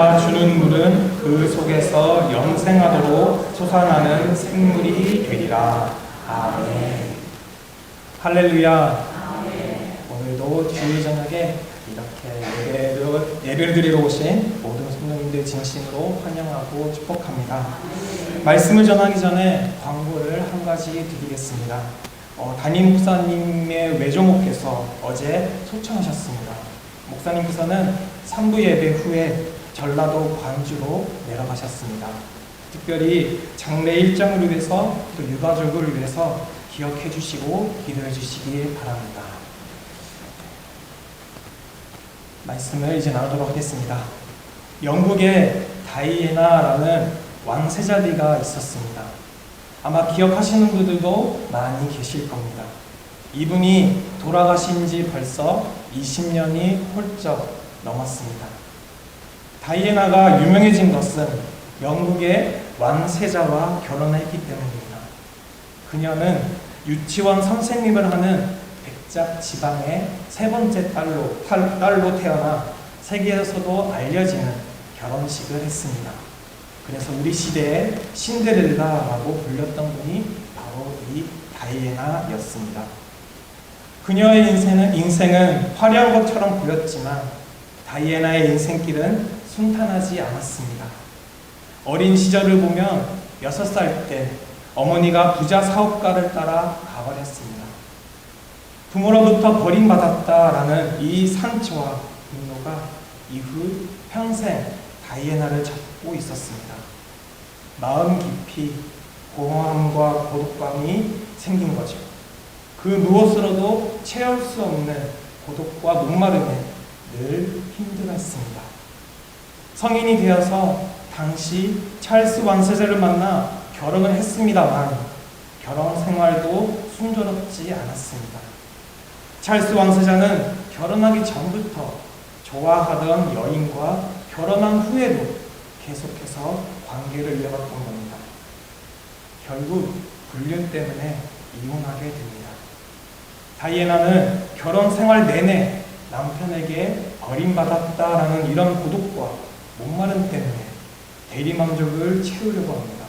주는 물은 그 속에서 영생하도록 솟아나는 생물이 되리라. 아멘. 할렐루야. 오늘도 주일 저녁에 이렇게 예배를, 예배를 드리러 오신 모든 성도님들 진심으로 환영하고 축복합니다. 말씀을 전하기 전에 광고를 한 가지 드리겠습니다. 어, 담임 목사님의 외조목께서 어제 초청하셨습니다. 목사님께서는 3부 예배 후에 전라도 관주로 내려가셨습니다. 특별히 장례 일정을 위해서 또 유가족을 위해서 기억해 주시고 기도해 주시길 바랍니다. 말씀을 이제 나누도록 하겠습니다. 영국에 다이애나라는 왕세자비가 있었습니다. 아마 기억하시는 분들도 많이 계실 겁니다. 이분이 돌아가신 지 벌써 20년이 훌쩍 넘었습니다. 다이애나가 유명해진 것은 영국의 왕세자와 결혼을 했기 때문입니다. 그녀는 유치원 선생님을 하는 백작 지방의 세 번째 딸로, 딸, 딸로 태어나 세계에서도 알려지는 결혼식을 했습니다. 그래서 우리 시대의 신데렐라라고 불렸던 분이 바로 이 다이애나였습니다. 그녀의 인생은, 인생은 화려한 것처럼 보였지만 다이애나의 인생길은 순탄하지 않았습니다. 어린 시절을 보면 6살 때 어머니가 부자 사업가를 따라 가버렸습니다. 부모로부터 버림받았다라는 이 상처와 분노가 이후 평생 다이애나를 잡고 있었습니다. 마음 깊이 공허함과 고독감이 생긴 거죠. 그 무엇으로도 채울 수 없는 고독과 목마름에 늘 힘들었습니다. 성인이 되어서 당시 찰스 왕세자를 만나 결혼을 했습니다만 결혼 생활도 순조롭지 않았습니다. 찰스 왕세자는 결혼하기 전부터 좋아하던 여인과 결혼한 후에도 계속해서 관계를 이어갔던 겁니다. 결국 불륜 때문에 이혼하게 됩니다. 다이애나는 결혼 생활 내내 남편에게 버림받았다라는 이런 고독과 목마름 때문에 대리만족을 채우려고 합니다.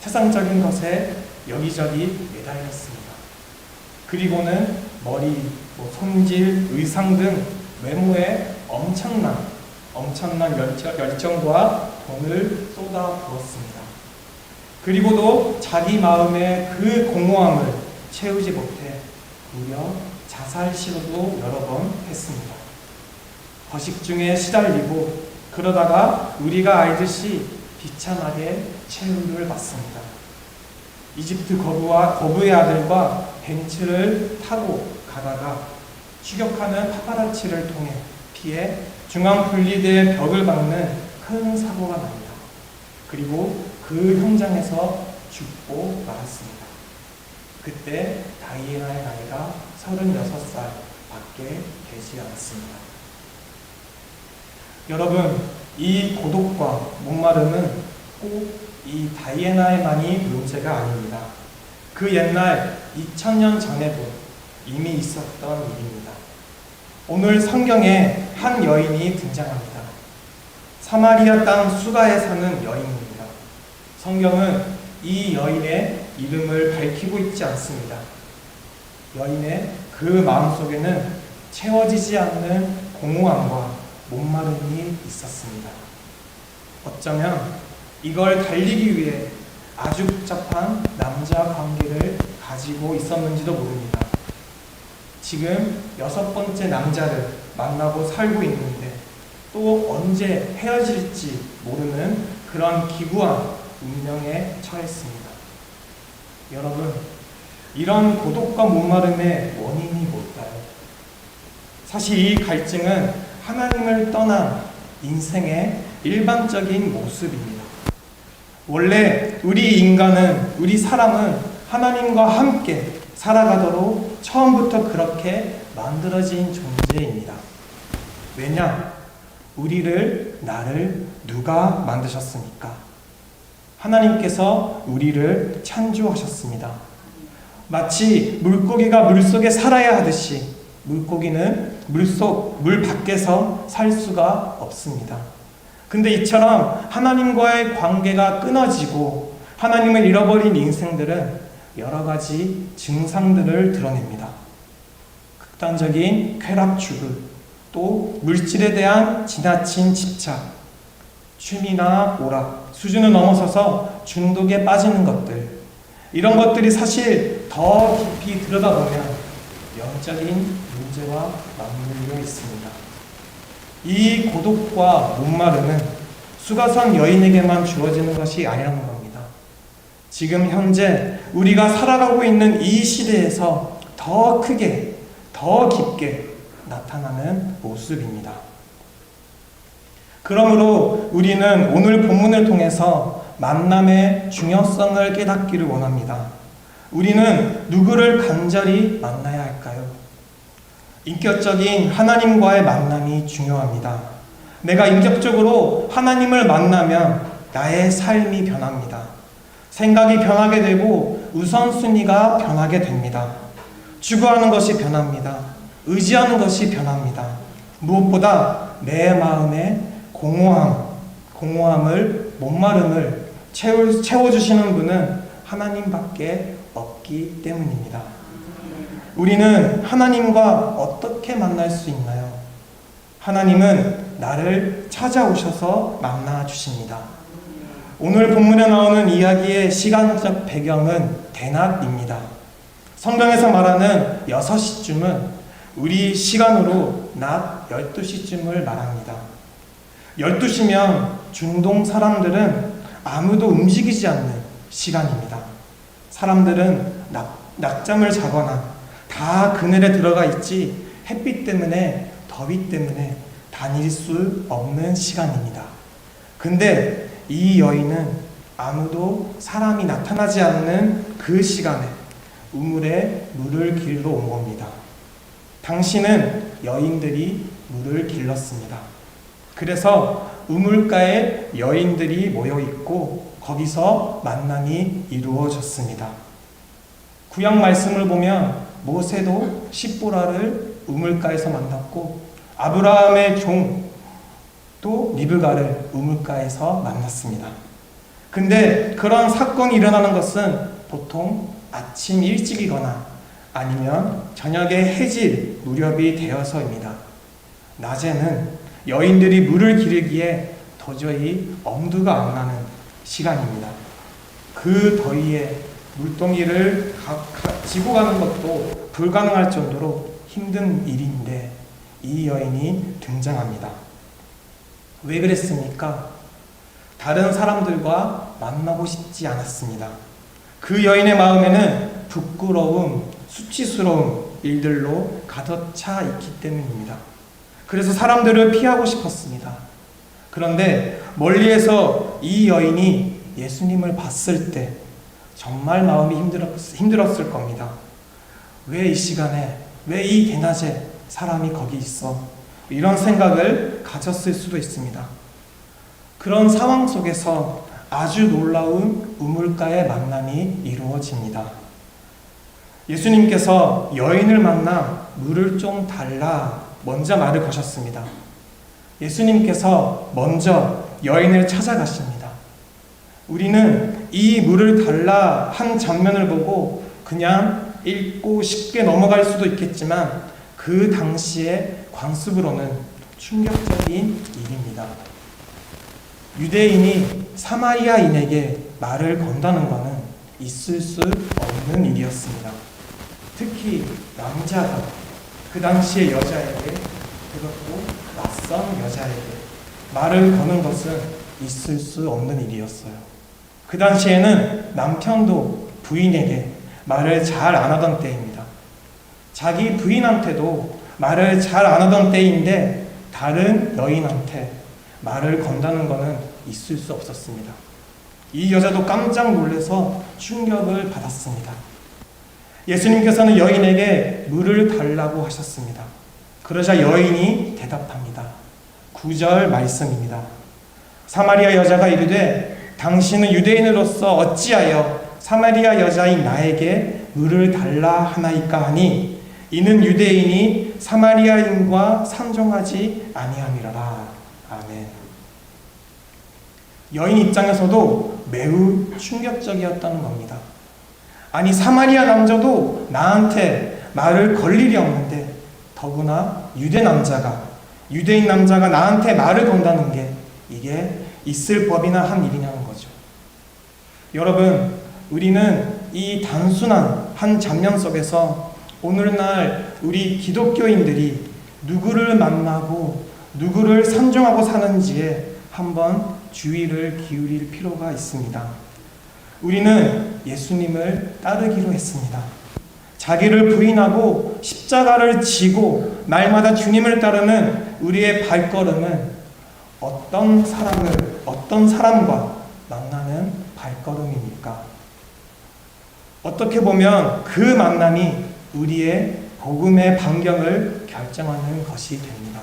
세상적인 것에 여기저기 매달렸습니다. 그리고는 머리, 뭐 손질, 의상 등 외모에 엄청난 엄청난 열정, 열정과 돈을 쏟아 부었습니다. 그리고도 자기 마음의 그 공허함을 채우지 못해 무려 자살 시도도 여러 번 했습니다. 거식 중에 시달리고 그러다가 우리가 알듯이 비참하게 최후를 받습니다. 이집트 거부와 거부의 아들과 벤츠를 타고 가다가 추격하는 파파라치를 통해 피해 중앙 분리대의 벽을 박는 큰 사고가 납니다. 그리고 그 현장에서 죽고 말았습니다. 그때 다이애나의 나이가 36살 밖에 되지 않았습니다. 여러분, 이 고독과 목마름은 꼭 이 다이애나에만이 문제가 아닙니다. 그 옛날 2000년 전에도 이미 있었던 일입니다. 오늘 성경에 한 여인이 등장합니다. 사마리아 땅 수가에 사는 여인입니다. 성경은 이 여인의 이름을 밝히고 있지 않습니다. 여인의 그 마음속에는 채워지지 않는 공허함과 목마름이 있었습니다. 어쩌면 이걸 달리기 위해 아주 복잡한 남자 관계를 가지고 있었는지도 모릅니다. 지금 여섯 번째 남자를 만나고 살고 있는데 또 언제 헤어질지 모르는 그런 기구한 운명에 처했습니다. 여러분, 이런 고독과 목마름의 원인이 뭘까요? 사실 이 갈증은 하나님을 떠난 인생의 일반적인 모습입니다. 원래 우리 인간은, 우리 사람은 하나님과 함께 살아가도록 처음부터 그렇게 만들어진 존재입니다. 왜냐? 우리를, 나를 누가 만드셨습니까? 하나님께서 우리를 창조하셨습니다. 마치 물고기가 물속에 살아야 하듯이 물고기는 물속, 물 밖에서 살 수가 없습니다. 근데 이처럼 하나님과의 관계가 끊어지고 하나님을 잃어버린 인생들은 여러 가지 증상들을 드러냅니다. 극단적인 쾌락 주급, 또 물질에 대한 지나친 집착, 취미나 오락, 수준을 넘어서서 중독에 빠지는 것들, 이런 것들이 사실 더 깊이 들여다보면 영적인 문제와 맞물려 있습니다. 이 고독과 목마름은 수가성 여인에게만 주어지는 것이 아니라는 겁니다. 지금 현재 우리가 살아가고 있는 이 시대에서 더 크게, 더 깊게 나타나는 모습입니다. 그러므로 우리는 오늘 본문을 통해서 만남의 중요성을 깨닫기를 원합니다. 우리는 누구를 간절히 만나야 할까요? 인격적인 하나님과의 만남이 중요합니다. 내가 인격적으로 하나님을 만나면 나의 삶이 변합니다. 생각이 변하게 되고 우선순위가 변하게 됩니다. 추구하는 것이 변합니다. 의지하는 것이 변합니다. 무엇보다 내 마음의 공허함, 공허함을, 목마름을 채워, 채워주시는 분은 하나님밖에 없기 때문입니다. 우리는 하나님과 어떻게 만날 수 있나요? 하나님은 나를 찾아오셔서 만나 주십니다. 오늘 본문에 나오는 이야기의 시간적 배경은 대낮입니다. 성경에서 말하는 6시쯤은 우리 시간으로 낮 12시쯤을 말합니다. 12시면 중동 사람들은 아무도 움직이지 않는 시간입니다. 사람들은 낙, 낙잠을 자거나 다 그늘에 들어가 있지 햇빛 때문에 더위 때문에 다닐 수 없는 시간입니다. 근데 이 여인은 아무도 사람이 나타나지 않는 그 시간에 우물에 물을 길러 온 겁니다. 당신은 여인들이 물을 길렀습니다. 그래서 우물가에 여인들이 모여 있고 거기서 만남이 이루어졌습니다. 구약 말씀을 보면 모세도 십보라를 우물가에서 만났고 아브라함의 종 또 리브가를 우물가에서 만났습니다. 근데 그런 사건이 일어나는 것은 보통 아침 일찍이거나 아니면 저녁에 해질 무렵이 되어서입니다. 낮에는 여인들이 물을 기르기에 도저히 엄두가 안 나는 시간입니다. 그 더위에 물동이를 가, 가, 지고 가는 것도 불가능할 정도로 힘든 일인데 이 여인이 등장합니다. 왜 그랬습니까? 다른 사람들과 만나고 싶지 않았습니다. 그 여인의 마음에는 부끄러움, 수치스러움 일들로 가득 차 있기 때문입니다. 그래서 사람들을 피하고 싶었습니다. 그런데 멀리에서 이 여인이 예수님을 봤을 때 정말 마음이 힘들었, 힘들었을 겁니다. 왜 이 시간에, 왜 이 대낮에 사람이 거기 있어? 이런 생각을 가졌을 수도 있습니다. 그런 상황 속에서 아주 놀라운 우물가의 만남이 이루어집니다. 예수님께서 여인을 만나 물을 좀 달라 먼저 말을 거셨습니다. 예수님께서 먼저 여인을 찾아가십니다. 우리는 이 물을 달라 한 장면을 보고 그냥 읽고 쉽게 넘어갈 수도 있겠지만 그 당시의 관습으로는 충격적인 일입니다. 유대인이 사마리아인에게 말을 건다는 것은 있을 수 없는 일이었습니다. 특히 남자가 그 당시의 여자에게 그것도 낯선 여자에게 말을 거는 것은 있을 수 없는 일이었어요. 그 당시에는 남편도 부인에게 말을 잘 안 하던 때입니다. 자기 부인한테도 말을 잘 안 하던 때인데 다른 여인한테 말을 건다는 것은 있을 수 없었습니다. 이 여자도 깜짝 놀래서 충격을 받았습니다. 예수님께서는 여인에게 물을 달라고 하셨습니다. 그러자 여인이 대답합니다. 9절 말씀입니다. 사마리아 여자가 이르되 당신은 유대인으로서 어찌하여 사마리아 여자인 나에게 물을 달라 하나이까 하니 이는 유대인이 사마리아인과 상종하지 아니함이라 아멘. 여인 입장에서도 매우 충격적이었다는 겁니다. 아니 사마리아 남자도 나한테 말을 걸 일이 없는데 더구나 유대 남자가 유대인 남자가 나한테 말을 건다는 게 이게 있을 법이나 한 일이냐는 거죠. 여러분, 우리는 이 단순한 한 장면 속에서 오늘날 우리 기독교인들이 누구를 만나고 누구를 산중하고 사는지에 한번 주의를 기울일 필요가 있습니다. 우리는 예수님을 따르기로 했습니다. 자기를 부인하고 십자가를 지고 날마다 주님을 따르는 우리의 발걸음은 어떤 사람을, 어떤 사람과 만나는 발걸음입니까? 어떻게 보면 그 만남이 우리의 복음의 반경을 결정하는 것이 됩니다.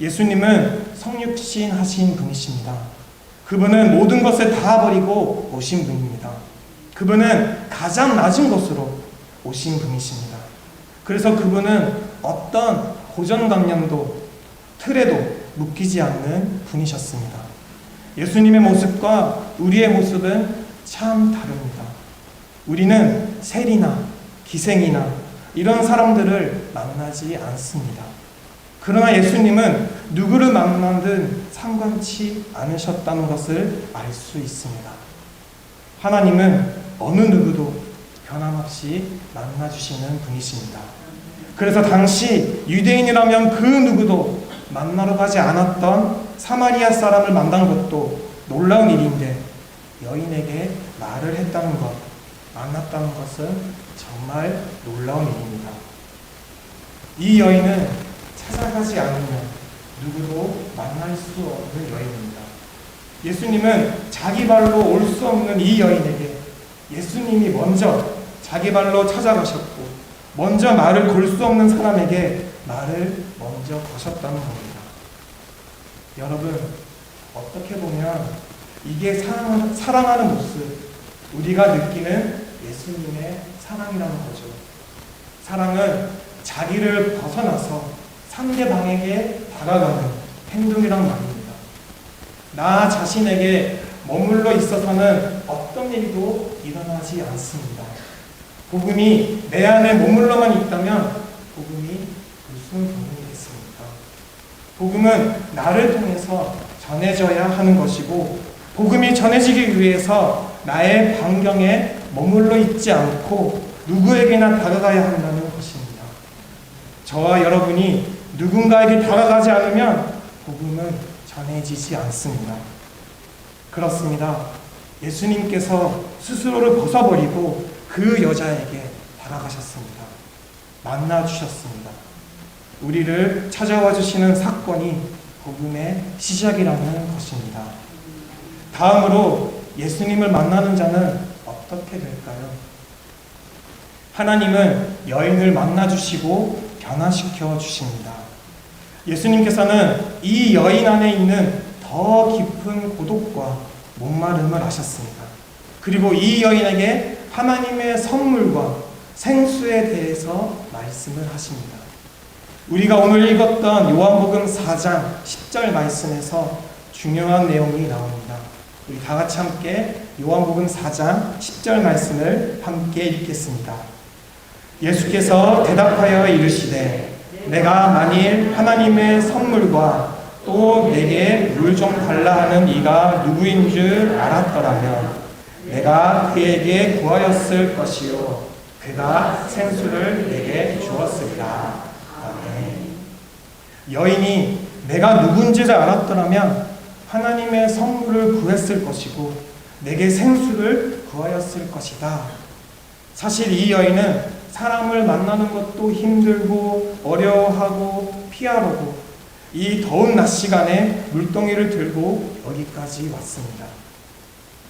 예수님은 성육신 하신 분이십니다. 그분은 모든 것을 다 버리고 오신 분입니다. 그분은 가장 낮은 곳으로 오신 분이십니다. 그래서 그분은 어떤 고정관념도 틀에도 묶이지 않는 분이셨습니다. 예수님의 모습과 우리의 모습은 참 다릅니다. 우리는 세리나 기생이나 이런 사람들을 만나지 않습니다. 그러나 예수님은 누구를 만나든 상관치 않으셨다는 것을 알 수 있습니다. 하나님은 어느 누구도 변함없이 만나주시는 분이십니다. 그래서 당시 유대인이라면 그 누구도 만나러 가지 않았던 사마리아 사람을 만난 것도 놀라운 일인데 여인에게 말을 했다는 것, 만났다는 것은 정말 놀라운 일입니다. 이 여인은 찾아가지 않으면 누구도 만날 수 없는 여인입니다. 예수님은 자기 발로 올 수 없는 이 여인에게 예수님이 먼저 자기 발로 찾아가셨고 먼저 말을 걸 수 없는 사람에게 말을 먼저 거셨다는 겁니다. 여러분 어떻게 보면 이게 사랑하는, 사랑하는 모습 우리가 느끼는 예수님의 사랑이라는 거죠. 사랑은 자기를 벗어나서 상대방에게 다가가는 행동이란 말입니다. 나 자신에게 머물러 있어서는 어떤 일도 일어나지 않습니다. 복음이 내 안에 머물러만 있다면 복음이 무슨 복음이겠습니까? 복음은 나를 통해서 전해져야 하는 것이고 복음이 전해지기 위해서 나의 반경에 머물러 있지 않고 누구에게나 다가가야 한다는 것입니다. 저와 여러분이 누군가에게 다가가지 않으면 복음은 전해지지 않습니다. 그렇습니다. 예수님께서 스스로를 벗어버리고 그 여자에게 다가가셨습니다. 만나주셨습니다. 우리를 찾아와 주시는 사건이 복음의 시작이라는 것입니다. 다음으로 예수님을 만나는 자는 어떻게 될까요? 하나님은 여인을 만나 주시고 변화시켜 주십니다. 예수님께서는 이 여인 안에 있는 더 깊은 고독과 목마름을 아셨습니다. 그리고 이 여인에게 하나님의 선물과 생수에 대해서 말씀을 하십니다. 우리가 오늘 읽었던 요한복음 4장 10절 말씀에서 중요한 내용이 나옵니다. 우리 다 같이 함께 요한복음 4장 10절 말씀을 함께 읽겠습니다. 예수께서 대답하여 이르시되 내가 만일 하나님의 선물과 또 내게 물 좀 달라 하는 이가 누구인 줄 알았더라면 내가 그에게 구하였을 것이요 그가 생수를 내게 주었으리라. 아멘. 여인이 내가 누군지를 알았더라면 하나님의 선물을 구했을 것이고 내게 생수를 구하였을 것이다. 사실 이 여인은 사람을 만나는 것도 힘들고 어려워하고 피하려고 이 더운 낮 시간에 물동이를 들고 여기까지 왔습니다.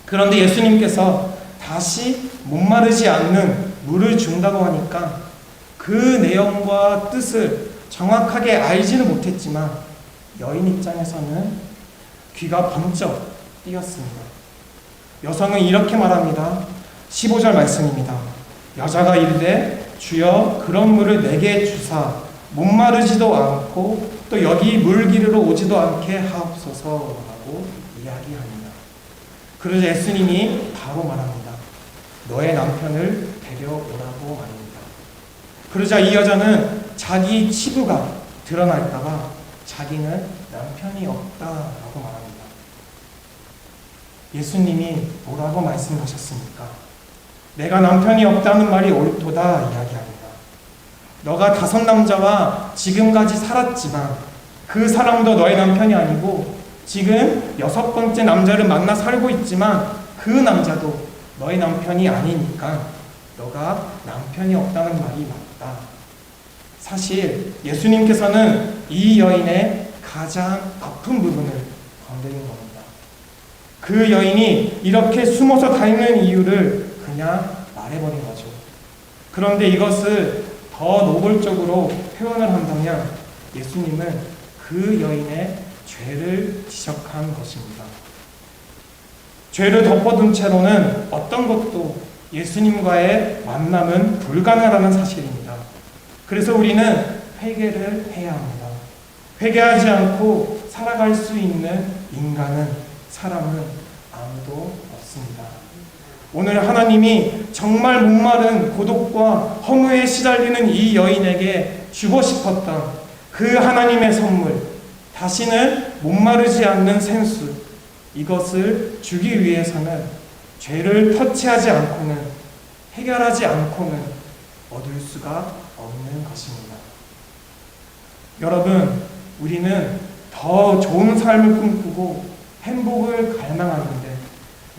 그런데 예수님께서 다시 목마르지 않는 물을 준다고 하니까 그 내용과 뜻을 정확하게 알지는 못했지만 여인 입장에서는 귀가 번쩍 뛰었습니다. 여성은 이렇게 말합니다. 15절 말씀입니다. 여자가 이르되 주여 그런 물을 내게 주사 목마르지도 않고 또 여기 물 기르러 오지도 않게 하옵소서. 라고 이야기합니다. 그러자 예수님이 바로 말합니다. 너의 남편을 데려오라고 말입니다. 그러자 이 여자는 자기 치부가 드러날까봐 자기는 남편이 없다라고 말합니다. 예수님이 뭐라고 말씀하셨습니까? 내가 남편이 없다는 말이 옳도다 이야기합니다. 너가 다섯 남자와 지금까지 살았지만 그 사람도 너의 남편이 아니고 지금 여섯 번째 남자를 만나 살고 있지만 그 남자도 너의 남편이 아니니까 너가 남편이 없다는 말이 맞다. 사실 예수님께서는 이 여인의 가장 아픈 부분을 건드린 겁니다. 그 여인이 이렇게 숨어서 다니는 이유를 그냥 말해버린 거죠. 그런데 이것을 더 노골적으로 표현을 한다면 예수님은 그 여인의 죄를 지적한 것입니다. 죄를 덮어둔 채로는 어떤 것도 예수님과의 만남은 불가능하다는 사실입니다. 그래서 우리는 회개를 해야 합니다. 회개하지 않고 살아갈 수 있는 인간은 사람은 아무도 없습니다. 오늘 하나님이 정말 목마른 고독과 허무에 시달리는 이 여인에게 주고 싶었던 그 하나님의 선물, 다시는 목마르지 않는 생수, 이것을 주기 위해서는 죄를 터치하지 않고는 해결하지 않고는 얻을 수가 없는 것입니다. 여러분, 우리는 더 좋은 삶을 꿈꾸고 행복을 갈망하는데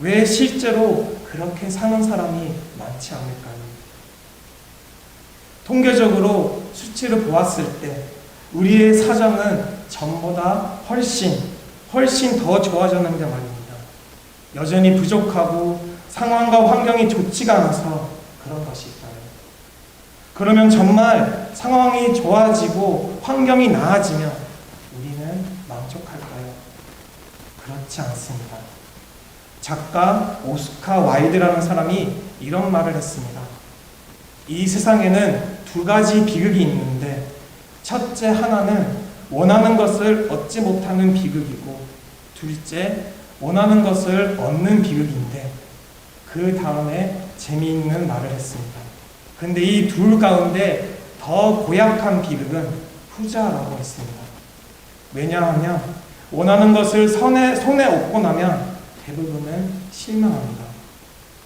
왜 실제로 그렇게 사는 사람이 많지 않을까요? 통계적으로 수치를 보았을 때 우리의 사정은 전보다 훨씬 훨씬 더 좋아졌는데 말입니다. 여전히 부족하고 상황과 환경이 좋지가 않아서 그런 것일까요? 그러면 정말 상황이 좋아지고 환경이 나아지면 우리는 만족할까요? 그렇지 않습니다. 작가 오스카 와이드라는 사람이 이런 말을 했습니다. 이 세상에는 두 가지 비극이 있는데 첫째 하나는 원하는 것을 얻지 못하는 비극이고 둘째 원하는 것을 얻는 비극인데 그 다음에 재미있는 말을 했습니다. 근데 이 둘 가운데 더 고약한 비극은 후자라고 했습니다. 왜냐하면 원하는 것을 손에, 손에 얻고 나면 대부분은 실망합니다.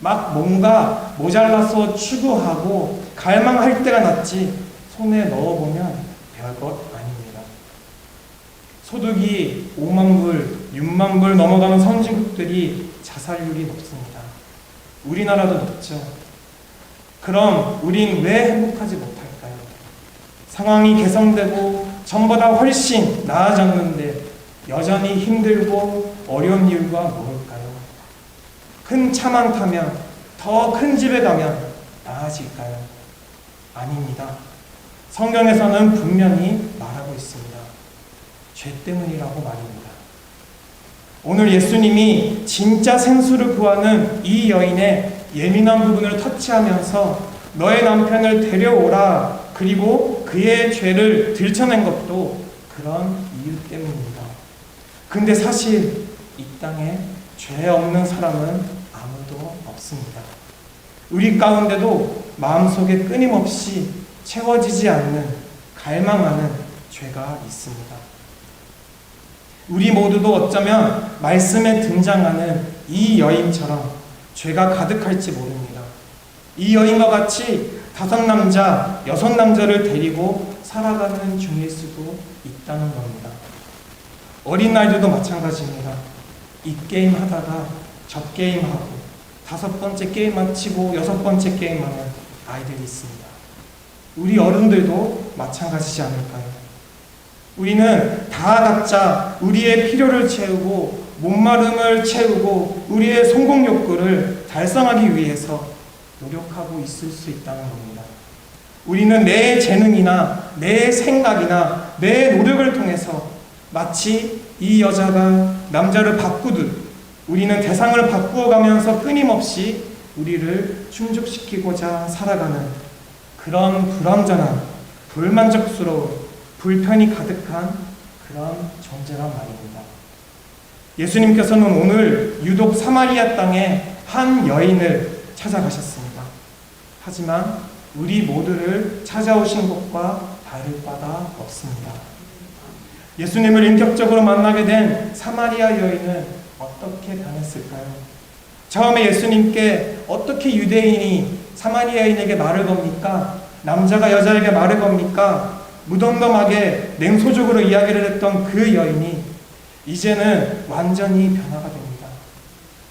막 뭔가 모자라서 추구하고 갈망할 때가 낫지 손에 넣어보면 별것 아닙니다. 소득이 5만 불, 6만 불 넘어가는 선진국들이 자살률이 높습니다. 우리나라도 높죠. 그럼 우린 왜 행복하지 못할까요? 상황이 개선되고 전보다 훨씬 나아졌는데 여전히 힘들고 어려운 이유가 뭘까요? 큰 차만 타면 더 큰 집에 가면 나아질까요? 아닙니다. 성경에서는 분명히 말하고 있습니다. 죄 때문이라고 말입니다. 오늘 예수님이 진짜 생수를 구하는 이 여인의 예민한 부분을 터치하면서 너의 남편을 데려오라 그리고 그의 죄를 들춰낸 것도 그런 이유 때문입니다. 근데 사실 이 땅에 죄 없는 사람은 아무도 없습니다. 우리 가운데도 마음속에 끊임없이 채워지지 않는 갈망하는 죄가 있습니다. 우리 모두도 어쩌면 말씀에 등장하는 이 여인처럼 죄가 가득할지 모릅니다. 이 여인과 같이 다섯 남자, 여섯 남자를 데리고 살아가는 중일 수도 있다는 겁니다. 어린 아이들도 마찬가지입니다. 이 게임 하다가 저 게임 하고 다섯 번째 게임 마치고 여섯 번째 게임 하는 아이들이 있습니다. 우리 어른들도 마찬가지지 않을까요? 우리는 다 각자 우리의 필요를 채우고 목마름을 채우고 우리의 성공 욕구를 달성하기 위해서 노력하고 있을 수 있다는 겁니다. 우리는 내 재능이나 내 생각이나 내 노력을 통해서 마치 이 여자가 남자를 바꾸듯 우리는 대상을 바꾸어 가면서 끊임없이 우리를 충족시키고자 살아가는 그런 불완전한 불만족스러운 불편이 가득한 그런 존재란 말입니다. 예수님께서는 오늘 유독 사마리아 땅에 한 여인을 찾아가셨습니다. 하지만 우리 모두를 찾아오신 것과 다를 바가 없습니다. 예수님을 인격적으로 만나게 된 사마리아 여인은 어떻게 변했을까요? 처음에 예수님께 어떻게 유대인이 사마리아인에게 말을 겁니까? 남자가 여자에게 말을 겁니까? 무덤덤하게 냉소적으로 이야기를 했던 그 여인이 이제는 완전히 변화가 됩니다.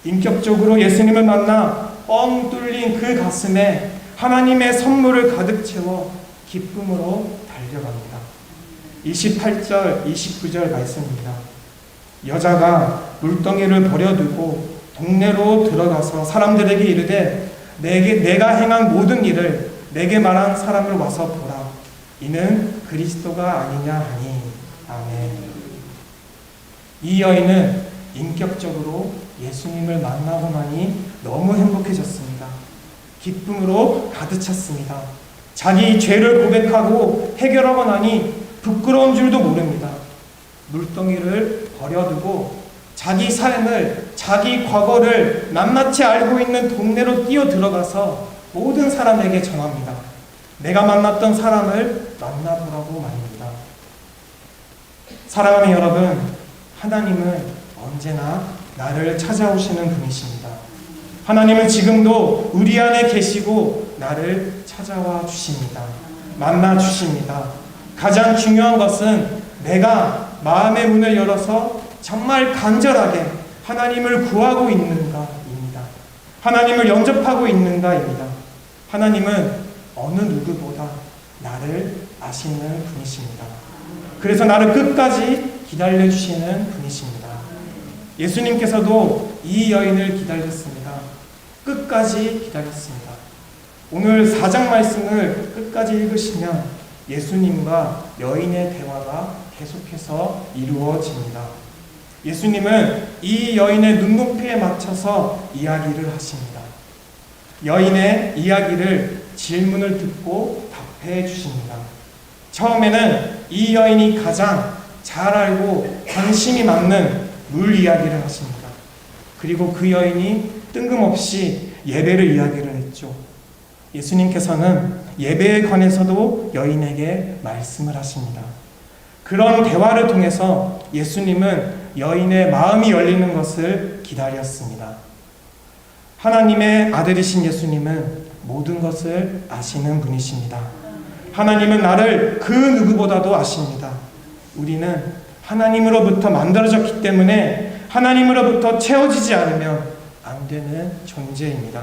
인격적으로 예수님을 만나 뻥 뚫린 그 가슴에 하나님의 선물을 가득 채워 기쁨으로 달려갑니다. 28절, 29절 말씀입니다. 여자가 물덩이를 버려두고 동네로 들어가서 사람들에게 이르되 내게 내가 행한 모든 일을 내게 말한 사람을 와서 보라. 이는 그리스도가 아니냐 하니 아멘. 이 여인은 인격적으로 예수님을 만나고 나니 너무 행복해졌습니다. 기쁨으로 가득 찼습니다. 자기 죄를 고백하고 해결하고 나니 부끄러운 줄도 모릅니다. 물덩이를 버려두고 자기 삶을, 자기 과거를 낱낱이 알고 있는 동네로 뛰어 들어가서 모든 사람에게 전합니다. 내가 만났던 사람을 만나보라고 말입니다. 사랑하는 여러분, 하나님은 언제나 나를 찾아오시는 분이십니다. 하나님은 지금도 우리 안에 계시고 나를 찾아와 주십니다. 만나 주십니다. 가장 중요한 것은 내가 마음의 문을 열어서 정말 간절하게 하나님을 구하고 있는가입니다. 하나님을 영접하고 있는가입니다. 하나님은 어느 누구보다 나를 아시는 분이십니다. 그래서 나를 끝까지 기다려 주시는 분이십니다. 예수님께서도 이 여인을 기다렸습니다. 끝까지 기다렸습니다. 오늘 4장 말씀을 끝까지 읽으시면 예수님과 여인의 대화가 계속해서 이루어집니다. 예수님은 이 여인의 눈높이에 맞춰서 이야기를 하십니다. 여인의 이야기를 질문을 듣고 답해 주십니다. 처음에는 이 여인이 가장 잘 알고 관심이 많는 물 이야기를 하십니다. 그리고 그 여인이 뜬금없이 예배를 이야기를 했죠. 예수님께서는 예배에 관해서도 여인에게 말씀을 하십니다. 그런 대화를 통해서 예수님은 여인의 마음이 열리는 것을 기다렸습니다. 하나님의 아들이신 예수님은 모든 것을 아시는 분이십니다. 하나님은 나를 그 누구보다도 아십니다. 우리는 하나님으로부터 만들어졌기 때문에 하나님으로부터 채워지지 않으면 안 되는 존재입니다.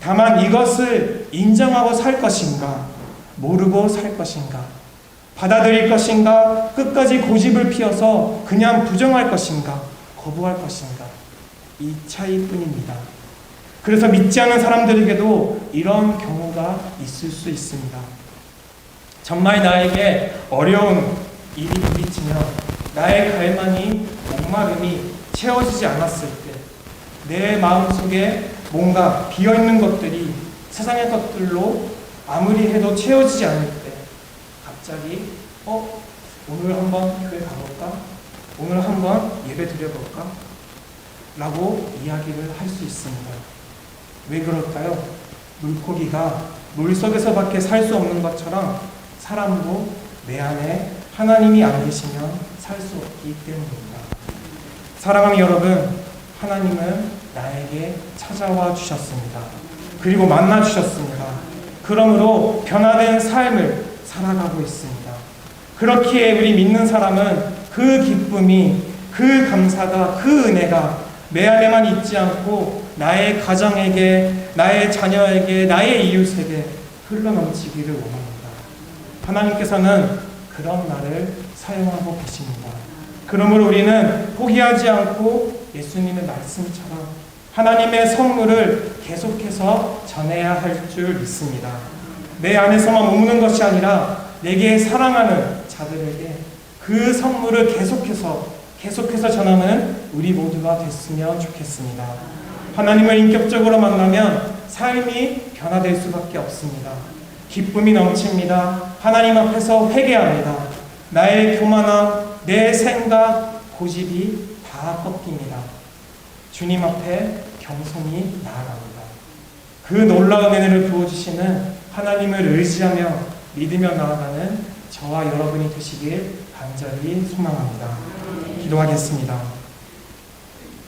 다만 이것을 인정하고 살 것인가, 모르고 살 것인가, 받아들일 것인가, 끝까지 고집을 피워서 그냥 부정할 것인가, 거부할 것인가, 이 차이뿐입니다. 그래서 믿지 않는 사람들에게도 이런 경우가 있을 수 있습니다. 정말 나에게 어려운 일이 부딪히면 나의 갈망이 목마름이 채워지지 않았을 때 내 마음속에 뭔가 비어있는 것들이 세상의 것들로 아무리 해도 채워지지 않을 때 갑자기 어? 오늘 한번 교회 가볼까? 오늘 한번 예배 드려볼까? 라고 이야기를 할 수 있습니다. 왜 그럴까요? 물고기가 물속에서밖에 살 수 없는 것처럼 사람도 내 안에 하나님이 안 계시면 살 수 없기 때문입니다. 사랑하는 여러분, 하나님은 나에게 찾아와 주셨습니다. 그리고 만나 주셨습니다. 그러므로 변화된 삶을 살아가고 있습니다. 그렇기에 우리 믿는 사람은 그 기쁨이, 그 감사가, 그 은혜가 내 안에만 있지 않고 나의 가정에게, 나의 자녀에게, 나의 이웃에게 흘러넘치기를 원합니다. 하나님께서는 그런 나를 사용하고 계십니다. 그러므로 우리는 포기하지 않고 예수님의 말씀처럼 하나님의 선물을 계속해서 전해야 할 줄 믿습니다. 내 안에서만 머무는 것이 아니라 내게 사랑하는 자들에게 그 선물을 계속해서 계속해서 전하는 우리 모두가 됐으면 좋겠습니다. 하나님을 인격적으로 만나면 삶이 변화될 수밖에 없습니다. 기쁨이 넘칩니다. 하나님 앞에서 회개합니다. 나의 교만함, 내 생각, 고집이 다다 꺾입니다. 주님 앞에 겸손히 나아갑니다. 그 놀라운 은혜를 부어주시는 하나님을 의지하며 믿으며 나아가는 저와 여러분이 되시길 간절히 소망합니다. 기도하겠습니다.